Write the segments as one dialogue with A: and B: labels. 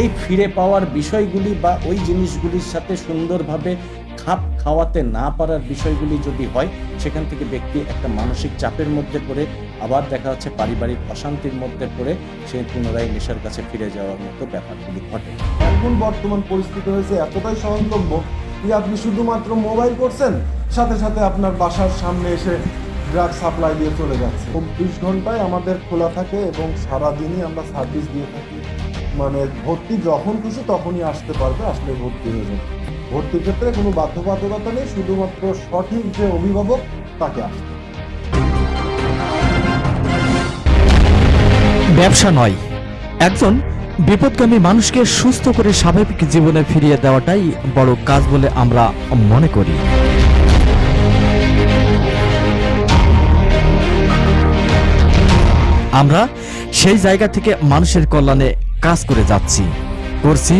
A: এই ফিরে পাওয়ার বিষয়গুলি বা ওই জিনিসগুলির সাথে সুন্দরভাবে খাপ খাওয়াতে না পারার বিষয়গুলি যদি হয়, সেখান থেকে ব্যক্তি একটা মানসিক চাপের মধ্যে পড়ে, আবার দেখা যাচ্ছে পারিবারিক অশান্তির মধ্যে পড়ে, সে পুনরায় নেশার কাছে ফিরে যাওয়ার মতো ব্যাপারগুলি ঘটে।
B: এখন বর্তমান পরিস্থিতি হয়েছে এতটাই সহন্তব্য যে আপনি শুধুমাত্র মোবাইল করছেন, সাথে সাথে আপনার বাসার সামনে এসে ড্রাগ সাপ্লাই দিয়ে চলে যাচ্ছে। চব্বিশ ঘন্টায় আমাদের খোলা থাকে এবং সারাদিনই আমরা সার্ভিস দিয়ে থাকি। মানে ভর্তি যখন খুশি তখনই আসতে পারবে, আসলে ভর্তি হয়ে যাবে। ভর্তির ক্ষেত্রে কোনো বাধ্যবাধকতা নেই, শুধুমাত্র সঠিক যে অভিভাবক তাকে আসতে
C: ব্যবসা নয়, একজন বিপদগামী মানুষকে সুস্থ করে স্বাভাবিক জীবনে ফিরিয়ে দেওয়াটাই বড় কাজ বলে আমরা মনে করি। আমরা সেই জায়গা থেকে মানুষের কল্যাণে কাজ করে যাচ্ছি। করছি।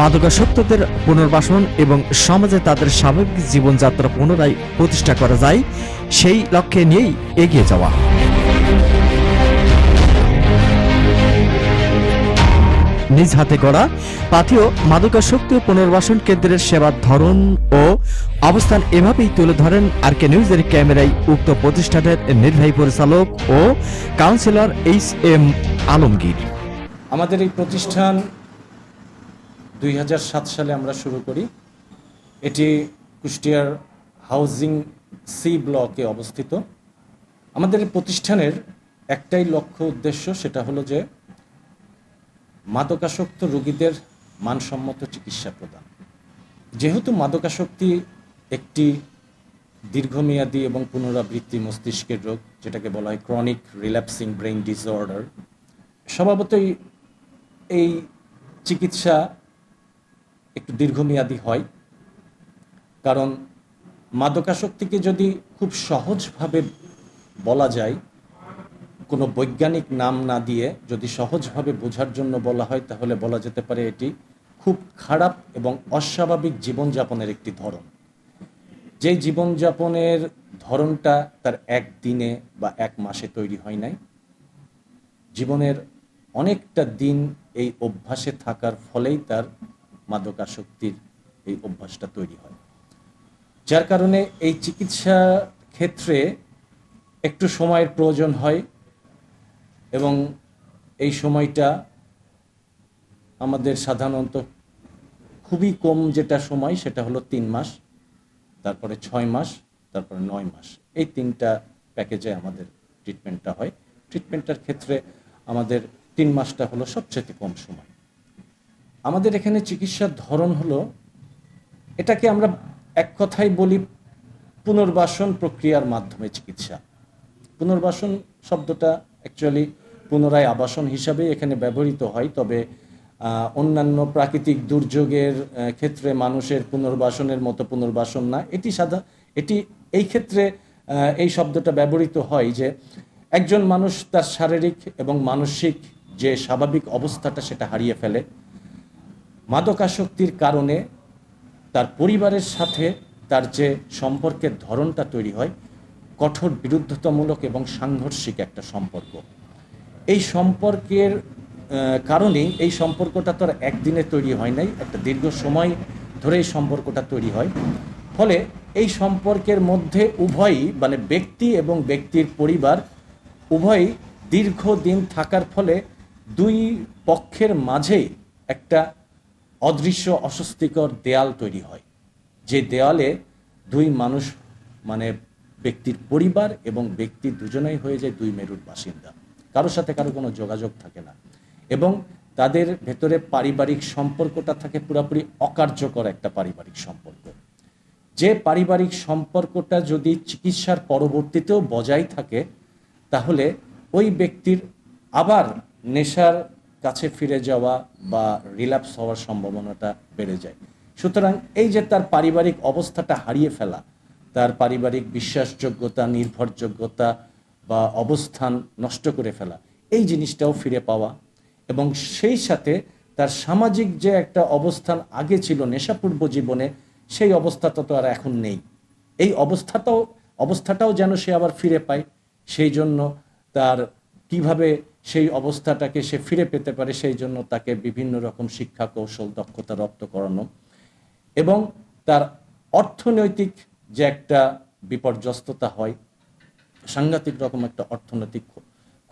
C: মাদকাসক্তদের পুনর্বাসন এবং সমাজে তাদের স্বাভাবিক জীবনযাত্রা পুনরায় প্রতিষ্ঠা করা যায়, সেই লক্ষ্যে নিয়েই এগিয়ে যাওয়া। নিজ হাতে গড়া পাথেয় মাদকাসক্ত পুনর্বাসন কেন্দ্রের সেবার ধরন ও অবস্থান এভাবেই তুলে ধরেন আর কে নিউজের ক্যামেরায় উক্ত প্রতিষ্ঠানের নির্বাহী পরিচালক ও কাউন্সিলর এইচ এম আলমগীর।
A: আমাদের এই প্রতিষ্ঠান দুই হাজার সাত সালে আমরা শুরু করি। এটি কুষ্টিয়ার হাউজিং সি ব্লকে অবস্থিত। আমাদের প্রতিষ্ঠানের একটাই লক্ষ্য উদ্দেশ্য সেটা হলো যে মাদকাসক্ত রোগীদের মানসম্মত চিকিৎসা প্রদান। যেহেতু মাদকাসক্তি একটি দীর্ঘমেয়াদী এবং পুনরাবৃত্তি মস্তিষ্কের রোগ, যেটাকে বলা হয় ক্রনিক রিল্যাপসিং ব্রেইন ডিসঅর্ডার স্বভাবতই এই চিকিৎসা একটু দীর্ঘমেয়াদী হয়, কারণ মাদকাসক্তিকে যদি খুব সহজভাবে বলা যায়, কোনো বৈজ্ঞানিক নাম না দিয়ে যদি সহজভাবে বোঝার জন্য বলা হয়, তাহলে বলা যেতে পারে এটি খুব খারাপ এবং অস্বাভাবিক জীবনযাপনের একটি ধরন। যে জীবনযাপনের ধরনটা তার একদিনে বা এক মাসে তৈরি হয় নাই, জীবনের অনেকটা দিন এই অভ্যাসে থাকার ফলেই তার মাদকাসক্তির এই অভ্যাসটা তৈরি হয়। যার কারণে এই চিকিৎসা ক্ষেত্রে একটু সময়ের প্রয়োজন হয় এবং এই সময়টা আমাদের সাধারণত খুবই কম যেটা সময়, সেটা হলো তিন মাস, তারপরে ছয় মাস, তারপরে নয় মাস। এই তিনটা প্যাকেজে আমাদের ট্রিটমেন্টটা হয়। ট্রিটমেন্টটার ক্ষেত্রে আমাদের তিন মাসটা হলো সবচেয়ে কম সময়। আমাদের এখানে চিকিৎসার ধরন হলো, এটাকে আমরা এক কথায় বলি পুনর্বাসন প্রক্রিয়ার মাধ্যমে চিকিৎসা। পুনর্বাসন শব্দটা অ্যাকচুয়ালি পুনরায় আবাসন হিসাবে এখানে ব্যবহৃত হয়, তবে অন্যান্য প্রাকৃতিক দুর্যোগের ক্ষেত্রে মানুষের পুনর্বাসনের মতো পুনর্বাসন না। এটি সাধা, এটি, এই ক্ষেত্রে এই শব্দটা ব্যবহৃত হয় যে, একজন মানুষ তার শারীরিক এবং মানসিক যে স্বাভাবিক অবস্থাটা সেটা হারিয়ে ফেলে। মাদকাসক্তির কারণে তার পরিবারের সাথে তার যে সম্পর্কের ধরনটা তৈরি হয়, কঠোর বিরুদ্ধতামূলক এবং সাংঘর্ষিক একটা সম্পর্ক। এই সম্পর্কের কারণেই এই সম্পর্কটা তো আর একদিনে তৈরি হয় নাই, একটা দীর্ঘ সময় ধরে এই সম্পর্কটা তৈরি হয়। ফলে এই সম্পর্কের মধ্যে উভয়ই মানে ব্যক্তি এবং ব্যক্তির পরিবার উভয়ই দীর্ঘদিন থাকার ফলে দুই পক্ষের মাঝে একটা অদৃশ্য অস্বস্তিকর দেয়াল তৈরি হয়। যে দেয়ালে দুই মানুষ মানে ব্যক্তির পরিবার এবং ব্যক্তি দুজনেই হয়ে যায় দুই মেরুর বাসিন্দা। কারোর সাথে কারও কোনো যোগাযোগ থাকে না। এবং তাদের ভেতরে পারিবারিক সম্পর্কটা থাকে পুরোপুরি অকার্যকর একটা পারিবারিক সম্পর্ক। যে পারিবারিক সম্পর্কটা যদি চিকিৎসার পরবর্তীতেও বজায় থাকে, তাহলে ওই ব্যক্তির আবার নেশার কাছে ফিরে যাওয়া বা রিল্যাপস হওয়ার সম্ভাবনাটা বেড়ে যায়। সুতরাং এই যে তার পারিবারিক অবস্থাটা হারিয়ে ফেলা, তার পারিবারিক বিশ্বাসযোগ্যতা, নির্ভরযোগ্যতা বা অবস্থান নষ্ট করে ফেলা, এই জিনিসটাও ফিরে পাওয়া এবং সেই সাথে তার সামাজিক যে একটা অবস্থান আগে ছিল নেশাপূর্ব জীবনে, সেই অবস্থাটা তো আর এখন নেই। এই অবস্থাটাও অবস্থাটাও যেন সে আবার ফিরে পায়, সেই জন্য তার কীভাবে সেই অবস্থাটাকে সে ফিরে পেতে পারে, সেই জন্য তাকে বিভিন্ন রকম শিক্ষা কৌশল, দক্ষতা রপ্ত করানো এবং তার অর্থনৈতিক যে একটা বিপর্যস্ততা হয়, সাংঘাতিক রকম একটা অর্থনৈতিক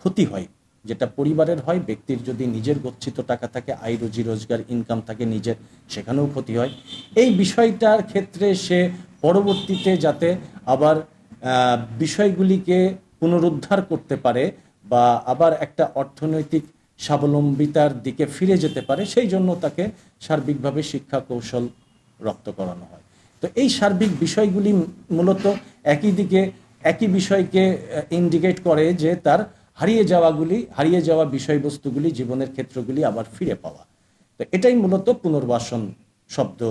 A: ক্ষতি হয়, যেটা পরিবারের হয়, ব্যক্তির যদি নিজের গচ্ছিত টাকা থাকে, আয়, রুজি, রোজগার ইনকাম থাকে নিজের, সেখানেও ক্ষতি হয়। এই বিষয়টার ক্ষেত্রে সে পরবর্তীতে যাতে আবার বিষয়গুলিকে পুনরুদ্ধার করতে পারে বা আবার একটা অর্থনৈতিক স্বাবলম্বিতার দিকে ফিরে যেতে পারে সেই জন্য তাকে সার্বিকভাবে শিক্ষা কৌশল রপ্ত করানো হয়। তো এই সার্বিক বিষয়গুলি মূলত একই দিকে একই বিষয়কে ইন্ডিকেট করে যে তার হারিয়ে যাওয়াগুলি হারিয়ে যাওয়া বিষয়বস্তুগুলি জীবনের ক্ষেত্রগুলি আবার ফিরে পাওয়া। তো এটাই মূলত পুনর্বাসন শব্দ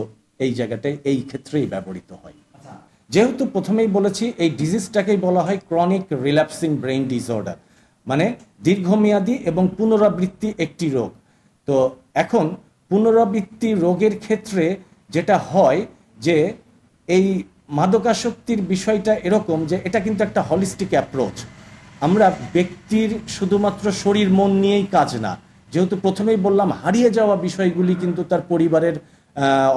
A: এই জায়গাটায় এই ক্ষেত্রেই ব্যবহৃত হয়। যেহেতু প্রথমেই বলেছি এই ডিজিজটাকেই বলা হয় ক্রনিক রিল্যাপসিং ব্রেইন ডিসঅর্ডার মানে দীর্ঘমেয়াদী এবং পুনরাবৃত্তি একটি রোগ। তো এখন পুনরাবৃত্তি রোগের ক্ষেত্রে যেটা হয় যে এই মাদকাসক্তির বিষয়টা এরকম যে এটা কিন্তু একটা হলিস্টিক অ্যাপ্রোচ আমরা ব্যক্তির শুধুমাত্র শরীর, মন নিয়েই কাজ না। যেহেতু প্রথমেই বললাম, হারিয়ে যাওয়া বিষয়গুলি কিন্তু তার পরিবারের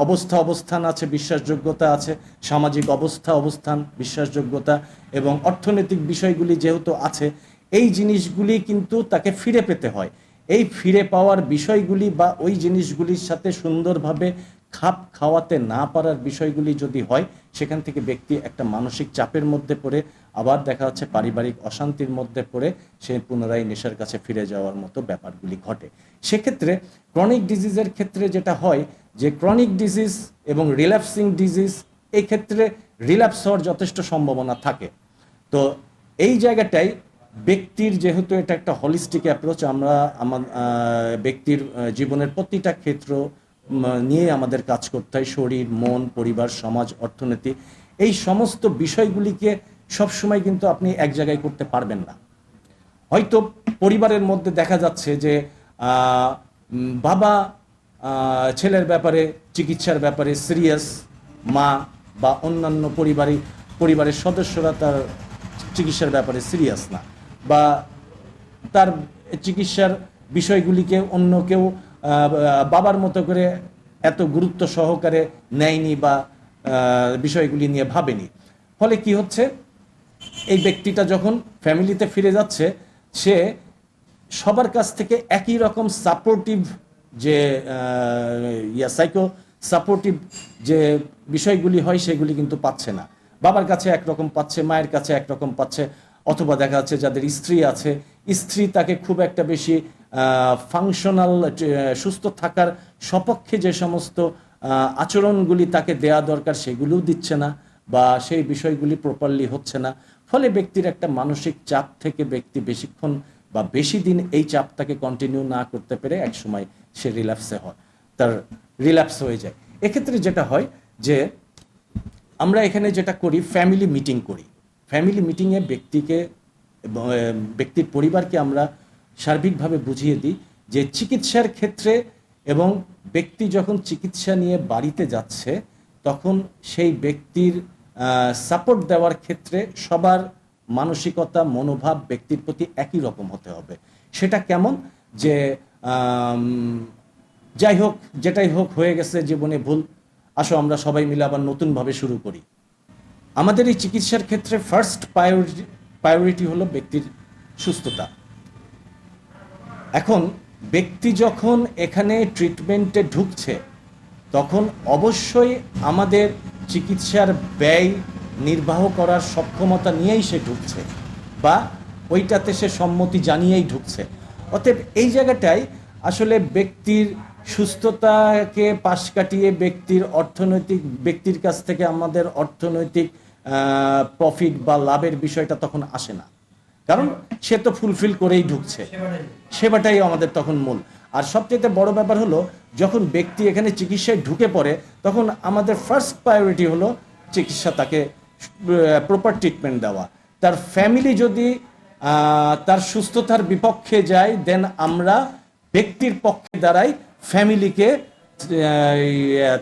A: অবস্থা, অবস্থান আছে, বিশ্বাসযোগ্যতা আছে, সামাজিক অবস্থা, অবস্থান, বিশ্বাসযোগ্যতা এবং অর্থনৈতিক বিষয়গুলি যেহেতু আছে এই জিনিসগুলি কিন্তু তাকে ফিরে পেতে হয়। এই ফিরে পাওয়ার বিষয়গুলি বা ওই জিনিসগুলির সাথে সুন্দরভাবে খাপ খাওয়াতে না পারার বিষয়গুলি যদি হয়, সেখান থেকে ব্যক্তি একটা মানসিক চাপের মধ্যে পড়ে, আবার দেখা যাচ্ছে পারিবারিক অশান্তির মধ্যে পড়ে, সে পুনরায় নেশার কাছে ফিরে যাওয়ার মতো ব্যাপারগুলি ঘটে। সেক্ষেত্রে ক্রনিক ডিজিজের ক্ষেত্রে যেটা হয়, যে ক্রনিক ডিজিজ এবং রিল্যাপসিং ডিজিজ এই ক্ষেত্রে রিল্যাপস হওয়ার যথেষ্ট সম্ভাবনা থাকে। তো এই জায়গাটাই ব্যক্তির যেহেতু এটা একটা হলিস্টিক অ্যাপ্রোচ আমরা আমার ব্যক্তির জীবনের প্রতিটা ক্ষেত্র নিয়ে আমাদের কাজ করতে হয়। শরীর, মন, পরিবার, সমাজ, অর্থনীতি, এই সমস্ত বিষয়গুলিকে সবসময় কিন্তু আপনি এক জায়গায় করতে পারবেন না। হয়তো পরিবারের মধ্যে দেখা যাচ্ছে যে বাবা ছেলের ব্যাপারে, চিকিৎসার ব্যাপারে সিরিয়াস, মা বা অন্যান্য পরিবারিক পরিবারের সদস্যরা তার চিকিৎসার ব্যাপারে সিরিয়াস না। বা তার চিকিৎসার বিষয়গুলিকে অন্য কেউ বাবার মতো করে এত গুরুত্ব সহকারে নেয়নি বা বিষয়গুলি নিয়ে ভাবেনি। ফলে কি হচ্ছে? এই ব্যক্তিটা যখন ফ্যামিলিতে ফিরে যাচ্ছে, সে সবার কাছ থেকে একই রকম সাপোর্টিভ যে ইয়া সাইকো সাপোর্টিভ যে বিষয়গুলি হয়, সেগুলি কিন্তু পাচ্ছে না। বাবার কাছে একরকম পাচ্ছে, মায়ের কাছে একরকম পাচ্ছে অথবা দেখা যাচ্ছে যাদের স্ত্রী আছে, স্ত্রী তাকে খুব একটা বেশি ফাংশনাল সুস্থ থাকার সপক্ষে যে সমস্ত আচরণগুলি তাকে দেয়া দরকার সেগুলোও দিচ্ছে না বা সেই বিষয়গুলি প্রপারলি হচ্ছে না। ফলে ব্যক্তির একটা মানসিক চাপ থেকে ব্যক্তি বেশিক্ষণ বা বেশি দিন এই চাপটাকে কন্টিনিউ না করতে পেরে একসময় সে রিল্যাপসে হয়, তার রিল্যাপস হয়ে যায়। এক্ষেত্রে যেটা হয় যে আমরা এখানে যেটা করি ফ্যামিলি মিটিং করি। ফ্যামিলি মিটিংয়ে ব্যক্তিকে ব্যক্তির পরিবারকে আমরা সার্বিকভাবে বুঝিয়ে দিই যে চিকিৎসার ক্ষেত্রে এবং ব্যক্তি যখন চিকিৎসা নিয়ে বাড়িতে যাচ্ছে, তখন সেই ব্যক্তির সাপোর্ট দেওয়ার ক্ষেত্রে সবার মানসিকতা, মনোভাব ব্যক্তির প্রতি একই রকম হতে হবে। সেটা কেমন? যে যাই হোক, যেটাই হোক হয়ে গেছে, জীবনে ভুল। আসো, আমরা সবাই মিলে আবার নতুনভাবে শুরু করি। আমাদের এই চিকিৎসার ক্ষেত্রে ফার্স্ট প্রায়োরিটি প্রায়োরিটি হলো ব্যক্তির সুস্থতা। এখন ব্যক্তি যখন এখানে ট্রিটমেন্টে ঢুকছে, তখন অবশ্যই আমাদের চিকিৎসার ব্যয় নির্বাহ করার সক্ষমতা নিয়েই সে ঢুকছে বা ওইটাতে সে সম্মতি জানিয়েই ঢুকছে। অতএব এই জায়গাটায় আসলে ব্যক্তির সুস্থতাকে পাশ কাটিয়ে ব্যক্তির অর্থনৈতিক, ব্যক্তির কাছ থেকে আমাদের অর্থনৈতিক প্রফিট বা লাভের বিষয়টা তখন আসে না। কারণ সে তো ফুলফিল করেই ঢুকছে। সেবাটাই আমাদের তখন মূল। আর সবচেয়ে বড় ব্যাপার হলো, যখন ব্যক্তি এখানে চিকিৎসায় ঢুকে পড়ে, তখন আমাদের ফার্স্ট প্রায়োরিটি হলো চিকিৎসা তাকে প্রপার ট্রিটমেন্ট দেওয়া। তার ফ্যামিলি যদি তার সুস্থতার বিপক্ষে যায় দেন আমরা ব্যক্তির পক্ষে দাঁড়াই ফ্যামিলিকে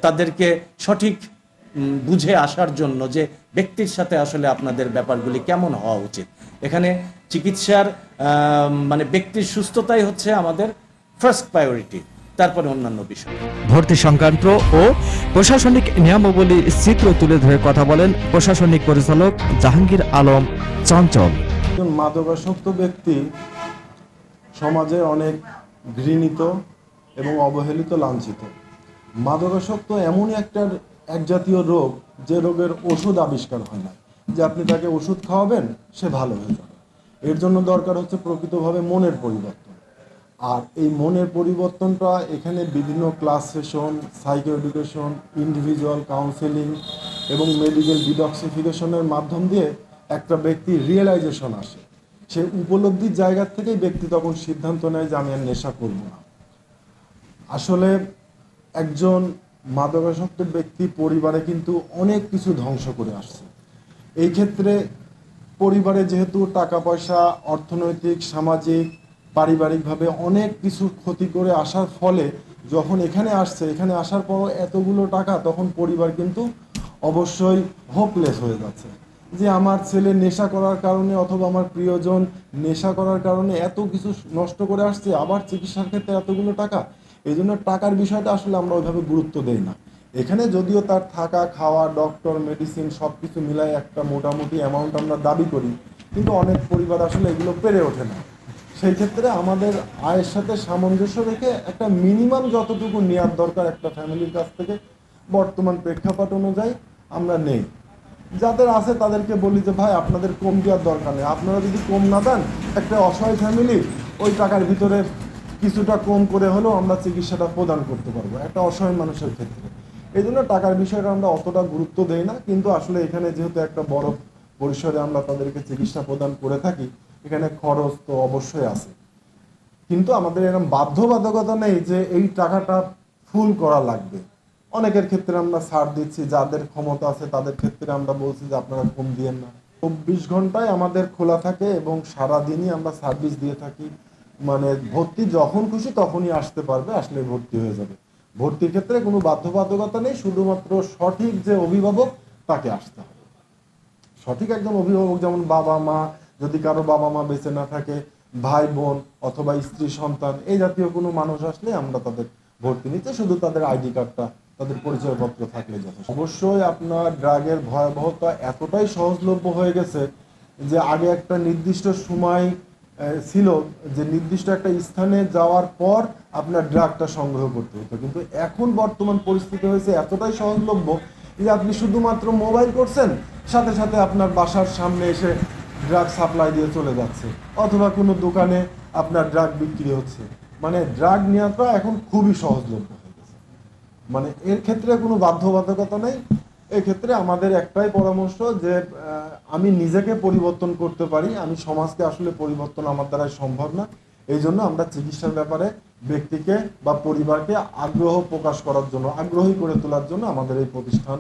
A: তাদেরকে সঠিক বুঝে আসার জন্য যে ব্যক্তির সাথে আসলে আপনাদের ব্যাপারগুলি কেমন হওয়া উচিত। এখানে চিকিৎসার মানে ব্যক্তির সুস্থতাই হচ্ছে আমাদের ফার্স্ট প্রায়োরিটি তারপরে অন্যান্য বিষয়।
C: ভর্তি সংক্রান্ত ও প্রশাসনিক নিয়মাবলী চিত্র তুলে ধরে কথা বলেন প্রশাসনিক পরিচালক জাহাঙ্গীর আলম চঞ্চল।
B: একজন মাদকাসক্ত ব্যক্তি সমাজে অনেক ঘৃণিত এবং অবহেলিত লাঞ্ছিত। মাদকাসক্ত এমনই একটা এক জাতীয় রোগ, যে রোগের ওষুধ আবিষ্কার হয় না যে আপনি তাকে ওষুধ খাওয়াবেন, সে ভালো হয়ে যাবে। এর জন্য দরকার হচ্ছে প্রকৃতভাবে মনের পরিবর্তন। আর এই মনের পরিবর্তনটা এখানে বিভিন্ন class session psycho education individual counselling এবং মেডিকেল ডিডক্সিফিকেশনের মাধ্যম দিয়ে একটা ব্যক্তির রিয়েলাইজেশন আসে। সে উপলব্ধির জায়গা থেকেই ব্যক্তি তখন সিদ্ধান্ত নেয় যে আমি আর নেশা করব না। আসলে একজন মাদকাসক্ত ব্যক্তি পরিবারে কিন্তু অনেক কিছু ধ্বংস করে আসছে। এই ক্ষেত্রে পরিবারে যেহেতু টাকা পয়সা, অর্থনৈতিক, সামাজিক, পারিবারিকভাবে অনেক কিছু ক্ষতি করে আসার ফলে যখন এখানে আসছে, এখানে আসার পর এতগুলো টাকা, তখন পরিবার কিন্তু অবশ্যই হোপলেস হয়ে যাচ্ছে। যে আমার ছেলে নেশা করার কারণে অথবা আমার প্রিয়জন নেশা করার কারণে এত কিছু নষ্ট করে আসছে, আবার চিকিৎসার ক্ষেত্রে এতগুলো টাকা এই জন্য টাকার বিষয়টা আসলে আমরা ওইভাবে গুরুত্ব দেই না। এখানে যদিও তার থাকা, খাওয়া ডক্টর মেডিসিন সব কিছু মিলাই একটা মোটামুটি অ্যামাউন্ট আমরা দাবি করি, কিন্তু অনেক পরিবার আসলে এগুলো পেরে ওঠে না। সেই ক্ষেত্রে আমাদের আয়ের সাথে সামঞ্জস্য রেখে একটা মিনিমাম যতটুকু নেওয়ার দরকার একটা ফ্যামিলির কাছ থেকে বর্তমান প্রেক্ষাপট অনুযায়ী আমরা নেই। যাদের আছে তাদেরকে বলি যে, ভাই, আপনাদের কম দেওয়ার দরকার নেই। আপনারা যদি কম না দেন, একটা অসহায় ফ্যামিলি ওই টাকার ভিতরে কিছুটা কম করে হলেও আমরা চিকিৎসাটা প্রদান করতে পারব, একটা অসহায় মানুষের ক্ষেত্রে। এই জন্য টাকার বিষয়টা আমরা অতটা গুরুত্ব দেই না, কিন্তু আসলে এখানে যেহেতু একটা বড় পরিসরে আমরা তাদেরকে চিকিৎসা প্রদান করে থাকি, এখানে খরচ তো অবশ্যই আছে। কিন্তু আমাদের এরকম বাধ্যবাধকতা নেই যে এই টাকাটা ফুল করা লাগবে। অনেকের ক্ষেত্রে আমরা ছাড় দিচ্ছি, যাদের ক্ষমতা আছে তাদের ক্ষেত্রে আমরা বলছি যে আপনারা ঘুম দিয়েন না। চব্বিশ ঘন্টায় আমাদের খোলা থাকে এবং সারা দিনই আমরা সার্ভিস দিয়ে থাকি। মানে ভর্তি যখন খুশি তখনই আসতে পারবে, আসলে ভর্তি হয়ে যাবে। ভর্তির ক্ষেত্রে কোনো বাধ্যবাধকতা নেই, শুধুমাত্র সঠিক যে অভিভাবক তাকে আসতে হবে। সঠিক একজন অভিভাবক যেমন বাবা মা, যদি কারও বাবা মা বেঁচে না থাকে, ভাই বোন অথবা স্ত্রী সন্তান, এই জাতীয় কোনো মানুষ আসলে আমরা তাদের ভর্তি নিতে শুধু তাদের আইডি কার্ডটা, তাদের পরিচয়পত্র থাকলে যথেষ্ট। অবশ্যই আপনার ড্রাগের ভয়াবহতা এতটাই সহজলভ্য হয়ে গেছে যে আগে একটা নির্দিষ্ট সময় ছিল যে নির্দিষ্ট একটা স্থানে যাওয়ার পর আপনার ড্রাগটা সংগ্রহ করতে হতো। কিন্তু এখন বর্তমান পরিস্থিতি হয়েছে এতটাই সহজলভ্য যে আপনি শুধুমাত্র মোবাইল করছেন, সাথে সাথে আপনার বাসার সামনে এসে ড্রাগ সাপ্লাই দিয়ে চলে যাচ্ছে। অথবা কোনো দোকানে আপনার ড্রাগ বিক্রি হচ্ছে। মানে ড্রাগ নেওয়াটা এখন খুবই সহজলভ্য হয়ে গেছে। মানে এর ক্ষেত্রে কোনো বাধ্যবাধকতা নেই। এক্ষেত্রে আমাদের একটাই পরামর্শ যে আমি নিজেকে পরিবর্তন করতে পারি, আমি সমাজকে আসলে পরিবর্তন আমার দ্বারাই সম্ভব না। এই জন্য আমরা চিকিৎসার ব্যাপারে ব্যক্তিকে বা পরিবারকে আগ্রহ প্রকাশ করার জন্য, আগ্রহী করে তোলার জন্য আমাদের এই প্রতিষ্ঠান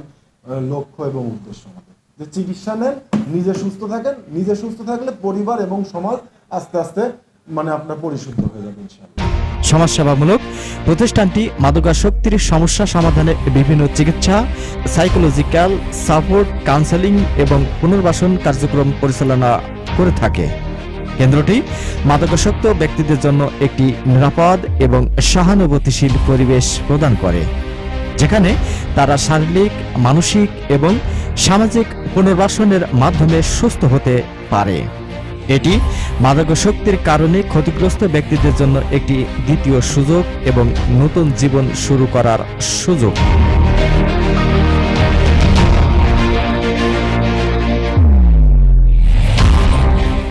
B: লক্ষ্য এবং উদ্দেশ্য আমাদের। যে চিকিৎসা নেন, নিজে সুস্থ থাকেন, নিজে সুস্থ থাকলে পরিবার এবং সমাজ আস্তে আস্তে মানে আপনার পরিশুদ্ধ হয়ে যাবে, ইনশাআল্লাহ।
C: সমাজসেবামূলক প্রতিষ্ঠানটি মাদকাসক্তির সমস্যা সমাধানে বিভিন্ন চিকিৎসা সাইকোলজিক্যাল সাপোর্ট কাউন্সেলিং এবং পুনর্বাসন কার্যক্রম পরিচালনা করে থাকে। কেন্দ্রটি মাদকাসক্ত ব্যক্তিদের জন্য একটি নিরাপদ এবং সহানুভূতিশীল পরিবেশ প্রদান করে, যেখানে তারা শারীরিক, মানসিক এবং সামাজিক পুনর্বাসনের মাধ্যমে সুস্থ হতে পারে। এটি মাদকাসক্তির কারণে ক্ষতিগ্রস্ত ব্যক্তিদের জন্য একটি দ্বিতীয় সুযোগ এবং নতুন জীবন শুরু করার সুযোগ।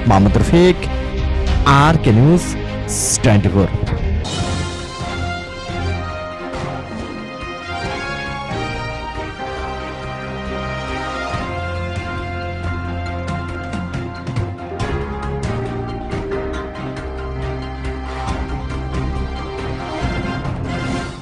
C: Mohammad Rafiq R K news twenty